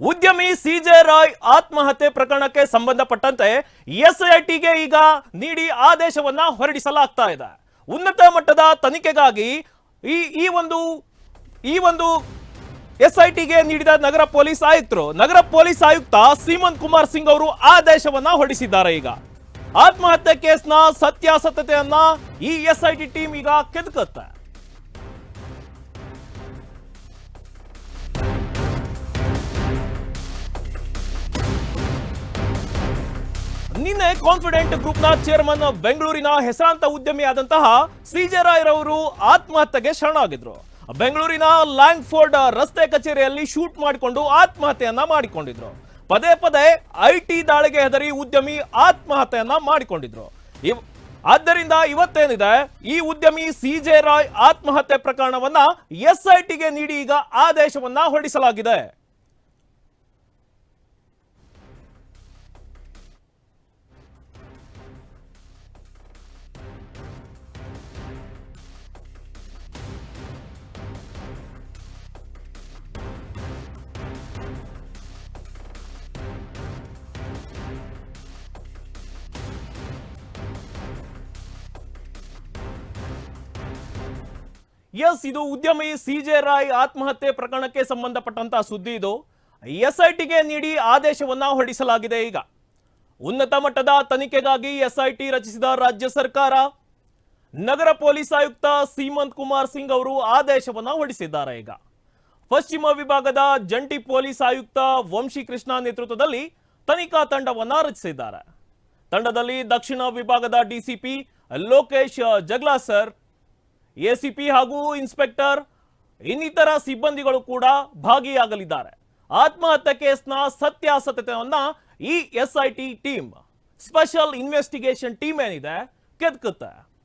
ಉದ್ಯಮಿ ಸಿಜೆ ರಾಯ್ ಆತ್ಮಹತ್ಯೆ ಪ್ರಕರಣಕ್ಕೆ ಸಂಬಂಧಪಟ್ಟಂತೆ ಎಸ್ಐಟಿಗೆ ಈಗ ನೀಡಿ ಆದೇಶವನ್ನ ಹೊರಡಿಸಲಾಗ್ತಾ ಇದೆ. ಉನ್ನತ ಮಟ್ಟದ ತನಿಖೆಗಾಗಿ ಈ ಈ ಒಂದು ಈ ಒಂದು ಎಸ್ಐಟಿಗೆ ನೀಡಿದ ನಗರ ಪೊಲೀಸ್ ಆಯುಕ್ತರು, ನಗರ ಪೊಲೀಸ್ ಆಯುಕ್ತ ಸೀಮಂತ್ ಕುಮಾರ್ ಸಿಂಗ್ ಅವರು ಆದೇಶವನ್ನ ಹೊರಡಿಸಿದ್ದಾರೆ ಈಗ. ಆತ್ಮಹತ್ಯೆ ಕೇಸ್ನ ಸತ್ಯಾಸತ್ಯತೆಯನ್ನ ಈ ಎಸ್ಐಟಿ ಟೀಮ್ ಈಗ ಕೆದಕುತ್ತೆ. ನಿನ್ನೆ ಕಾನ್ಫಿಡೆಂಟ್ ಗ್ರೂಪ್ನ ಚೇರ್ಮನ್ ಬೆಂಗಳೂರಿನ ಹೆಸರಾಂತ ಉದ್ಯಮಿ ಆದಂತಹ ಸಿಜೆ ರಾಯ್ ರವರು ಆತ್ಮಹತ್ಯೆಗೆ ಶರಣಾಗಿದ್ರು. ಬೆಂಗಳೂರಿನ ಲ್ಯಾಂಗ್ಫೋರ್ಡ್ ರಸ್ತೆ ಕಚೇರಿಯಲ್ಲಿ ಶೂಟ್ ಮಾಡಿಕೊಂಡು ಆತ್ಮಹತ್ಯೆಯನ್ನ ಮಾಡಿಕೊಂಡಿದ್ರು. ಪದೇ ಪದೇ ಐ ಟಿ ದಾಳಿಗೆ ಹೆದರಿ ಉದ್ಯಮಿ ಆತ್ಮಹತ್ಯೆಯನ್ನ ಮಾಡಿಕೊಂಡಿದ್ರು. ಆದ್ದರಿಂದ ಇವತ್ತೇನಿದೆ, ಈ ಉದ್ಯಮಿ ಸಿಜೆ ರಾಯ್ ಆತ್ಮಹತ್ಯೆ ಪ್ರಕರಣವನ್ನ ಎಸ್ಐಟಿಗೆ ನೀಡಿ ಈಗ ಆದೇಶವನ್ನ ಹೊರಡಿಸಲಾಗಿದೆ. ಎಸ್ ಇದು ಉದ್ಯಮಿ ಸಿಜೆ ರಾಯ್ ಆತ್ಮಹತ್ಯೆ ಪ್ರಕರಣಕ್ಕೆ ಸಂಬಂಧಪಟ್ಟಂತಹ ಸುದ್ದಿ ಇದು. ಎಸ್ಐಟಿಗೆ ನೀಡಿ ಆದೇಶವನ್ನ ಹೊರಡಿಸಲಾಗಿದೆ ಈಗ. ಉನ್ನತ ಮಟ್ಟದ ತನಿಖೆಗಾಗಿ ಎಸ್ಐಟಿ ರಚಿಸಿದ ರಾಜ್ಯ ಸರ್ಕಾರ. ನಗರ ಪೊಲೀಸ್ ಆಯುಕ್ತ ಸೀಮಂತ್ ಕುಮಾರ್ ಸಿಂಗ್ ಅವರು ಆದೇಶವನ್ನ ಹೊರಡಿಸಿದ್ದಾರೆ ಈಗ. ಪಶ್ಚಿಮ ವಿಭಾಗದ ಜಂಟಿ ಪೊಲೀಸ್ ಆಯುಕ್ತ ವಂಶಿ ಕೃಷ್ಣ ನೇತೃತ್ವದಲ್ಲಿ ತನಿಖಾ ತಂಡವನ್ನ ರಚಿಸಿದ್ದಾರೆ. ತಂಡದಲ್ಲಿ ದಕ್ಷಿಣ ವಿಭಾಗದ DCP Lokesh Jagla sir ACP ಹಾಗೂ ಇನ್ಸ್ಪೆಕ್ಟರ್ ಇನ್ನಿತರ ಸಿಬ್ಬಂದಿಗಳು ಕೂಡ ಭಾಗಿಯಾಗಲಿದ್ದಾರೆ. ಆತ್ಮಹತ್ಯೆ ಕೇಸ್ನ ಸತ್ಯಾಸತ್ಯತೆಯನ್ನ ಈ SIT team, special investigation team ಏನಿದೆ, ಕೆದಕುತ್ತೆ.